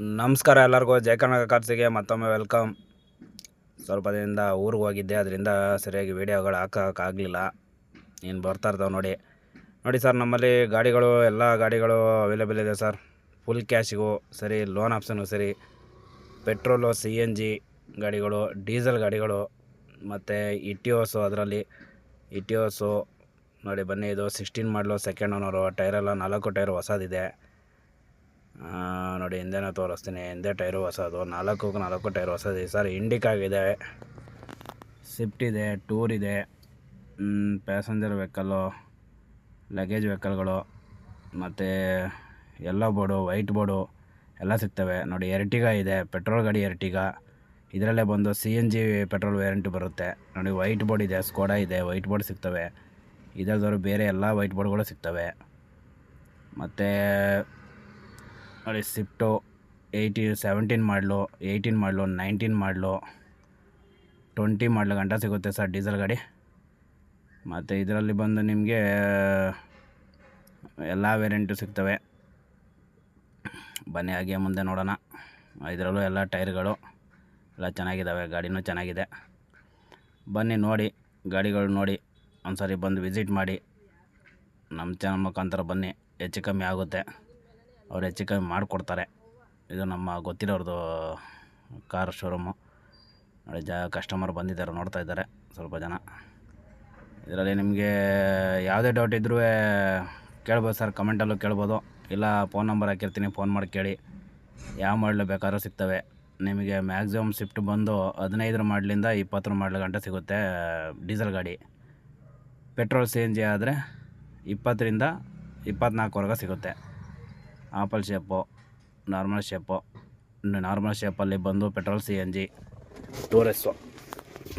ನಮಸ್ಕಾರ ಎಲ್ಲರಿಗೂ. ಜಯ ಕರ್ನಾಟಕ ಕಾರ್ಸಿಗೆ ಮತ್ತೊಮ್ಮೆ ವೆಲ್ಕಮ್. ಸ್ವಲ್ಪ ದಿನದಿಂದ ಊರಿಗೆ ಹೋಗಿದ್ದೆ, ಅದರಿಂದ ಸರಿಯಾಗಿ ವೀಡಿಯೋಗಳು ಹಾಕೋಕ್ಕಾಗಲಿಲ್ಲ ಇನ್ನು ಬರ್ತಾ ಇರ್ತಾವೆ ನೋಡಿ. ನೋಡಿ ಸರ್, ನಮ್ಮಲ್ಲಿ ಗಾಡಿಗಳು, ಎಲ್ಲ ಗಾಡಿಗಳು ಅವೈಲೇಬಲ್ ಇದೆ ಸರ್. ಫುಲ್ ಕ್ಯಾಶಿಗೂ ಸರಿ ಲೋನ್ ಆಪ್ಷನ್ಗೂ ಸರಿ. ಪೆಟ್ರೋಲು ಸಿ ಎನ್ ಜಿ ಗಾಡಿಗಳು ಡೀಸೆಲ್ ಗಾಡಿಗಳು, ಮತ್ತು ಇಟಿಯೋಸು ಅದರಲ್ಲಿ. ಇಟಿಯೋಸು ನೋಡಿ ಬನ್ನಿ, ಇದು ಸಿಕ್ಸ್ಟೀನ್ ಮಾಡಲು ಸೆಕೆಂಡ್ ಓನರು ಟೈರೆಲ್ಲ ನಾಲ್ಕು ಟೈರ್ ಹೊಸದಿದೆ. ನೋಡಿ, ಹಿಂದೆನೂ ತೋರಿಸ್ತೀನಿ. ಹಿಂದೆ ಟೈರು ಹೊಸದು. ನಾಲ್ಕು ನಾಲ್ಕು ಟೈರ್ ಹೊಸದಿದೆ ಸರ್ ಇಂಡಿಕಾಗಿದೆ ಸ್ವಿಫ್ಟ್ ಇದೆ ಟೂರ್ ಇದೆ. ಪ್ಯಾಸೆಂಜರ್ ವೆಹಿಕಲ್ಲು ಲಗೇಜ್ ವೆಹಿಕಲ್ಗಳು ಮತ್ತು ಎಲ್ಲೋ ಬೋರ್ಡು ವೈಟ್ ಬೋರ್ಡು ಎಲ್ಲ ಸಿಗ್ತವೆ. ನೋಡಿ, ಎರ್ಟಿಗಾ ಇದೆ. ಪೆಟ್ರೋಲ್ ಗಾಡಿ ಎರ್ಟಿಗಾ. ಇದರಲ್ಲೇ ಬಂದು C N G petrol variant ಬರುತ್ತೆ. ನೋಡಿ ವೈಟ್ ಬೋರ್ಡ್ ಇದೆ ಸ್ಕೋಡಾ ಇದೆ ವೈಟ್ ಬೋರ್ಡ್ ಸಿಗ್ತವೆ. ಇದರದವರು ಬೇರೆ ಎಲ್ಲ ವೈಟ್ ಬೋರ್ಡ್ಗಳು ಸಿಗ್ತವೆ. ಮತ್ತು ನೋಡಿ ಸ್ವಿಫ್ಟು ಏಯ್ಟಿ ಸೆವೆಂಟೀನ್ ಮಾಡಲು, ಏಯ್ಟೀನ್ ಮಾಡಲು, ನೈನ್ಟೀನ್ ಮಾಡಲು, ಟ್ವೆಂಟಿ ಮಾಡಲು ಗಂಟ ಸಿಗುತ್ತೆ ಸರ್ ಡೀಸೆಲ್ ಗಾಡಿ. ಮತ್ತು ಇದರಲ್ಲಿ ಬಂದು ನಿಮಗೆ, ಎಲ್ಲ ವೇರಿಯಂಟು ಸಿಗ್ತವೆ. ಬನ್ನಿ ಹಾಗೆ ಮುಂದೆ ನೋಡೋಣ. ಇದರಲ್ಲೂ ಎಲ್ಲ ಟೈರ್ಗಳು ಎಲ್ಲ ಚೆನ್ನಾಗಿದ್ದಾವೆ ಗಾಡಿನೂ ಚೆನ್ನಾಗಿದೆ. ಬನ್ನಿ ನೋಡಿ, ಗಾಡಿಗಳು ನೋಡಿ, ಒಂದ್ಸರಿ ಬಂದು ವಿಸಿಟ್ ಮಾಡಿ. ನಮ್ಮ ಚಾನಲ್ ಮುಖಾಂತರ ಬನ್ನಿ, ಹೆಚ್ಚು ಕಮ್ಮಿ ಆಗುತ್ತೆ. ಅವ್ರು ಹೆಚ್ಚು ಕಮ್ಮಿ ಮಾಡಿಕೊಡ್ತಾರೆ. ಇದು ನಮ್ಮ ಗೊತ್ತಿರೋರ್ದು ಕಾರ್ ಶೋರೂಮು ನೋಡಿ, ಜ ಕಸ್ಟಮರ್ ಬಂದಿದ್ದಾರೆ, ನೋಡ್ತಾ ಇದ್ದಾರೆ ಸ್ವಲ್ಪ ಜನ. ಇದರಲ್ಲಿ ನಿಮಗೆ ಯಾವುದೇ ಡೌಟ್ ಇದ್ದರೂ ಕೇಳ್ಬೋದು ಸರ್ ಕಮೆಂಟಲ್ಲೂ ಕೇಳ್ಬೋದು. ಇಲ್ಲ ಫೋನ್ ನಂಬರ್ ಹಾಕಿರ್ತೀನಿ ಫೋನ್ ಮಾಡಿ ಕೇಳಿ. ಯಾವ ಮಾಡಲು ಬೇಕಾದ್ರೂ ಸಿಗ್ತವೆ. ನಿಮಗೆ ಮ್ಯಾಕ್ಸಿಮಮ್ ಶಿಫ್ಟ್ ಬಂದು ಹದಿನೈದರ ಮಾಡಲಿಂದ ಇಪ್ಪತ್ತರ ಮಾಡಲ ಗಂಟೆ ಸಿಗುತ್ತೆ ಡೀಸೆಲ್ ಗಾಡಿ. ಪೆಟ್ರೋಲ್ ಸಿ ಎನ್ ಜಿ ಆದರೆ ಇಪ್ಪತ್ತರಿಂದ ಇಪ್ಪತ್ತ್ನಾಲ್ಕುವರೆಗೆ ಸಿಗುತ್ತೆ. Apple shape normal shape normal ಶೇಪಲ್ಲಿ ಬಂದು petrol C N G Tour S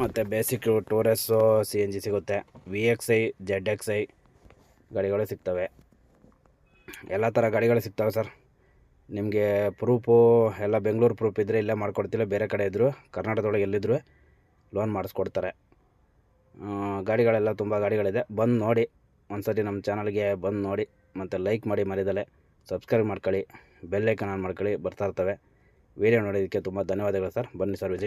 ಮತ್ತು basic Tour S C N G ಸಿಗುತ್ತೆ. V X I Z X I ಗಾಡಿಗಳು ಸಿಗ್ತವೆ. ಎಲ್ಲ ಥರ ಗಾಡಿಗಳು ಸಿಗ್ತವೆ ಸರ್. ನಿಮಗೆ ಪ್ರೂಫು ಎಲ್ಲ ಬೆಂಗಳೂರು ಪ್ರೂಫ್ ಇದ್ದರೆ ಇಲ್ಲೇ ಮಾಡ್ಕೊಡ್ತಿಲ್ಲ ಬೇರೆ ಕಡೆ ಇದ್ದರು ಕರ್ನಾಟಕದೊಳಗೆ ಎಲ್ಲಿದ್ದರೂ ಲೋನ್ ಮಾಡಿಸ್ಕೊಡ್ತಾರೆ. ಗಾಡಿಗಳೆಲ್ಲ ತುಂಬ ಗಾಡಿಗಳಿದೆ. ಬಂದು ನೋಡಿ ಒಂದು ಸರ್ತಿ ನಮ್ಮ ಚಾನಲ್ಗೆ ಬಂದು ನೋಡಿ, ಮತ್ತು ಲೈಕ್ ಮಾಡಿ ಮರಿದಲೆ. ಸಬ್ಸ್ಕ್ರೈಬ್ ಮಾಡ್ಕೊಳ್ಳಿ ಬೆಲ್ಲೈಕನ್ ಆನ್ ಮಾಡ್ಕೊಳ್ಳಿ, ಬರ್ತಾ ಇರ್ತವೆ. ವೀಡಿಯೋ ನೋಡೋದಕ್ಕೆ ತುಂಬ ಧನ್ಯವಾದಗಳು ಸರ್. ಬನ್ನಿ ಸರ್ ವಿಸಿಟ್.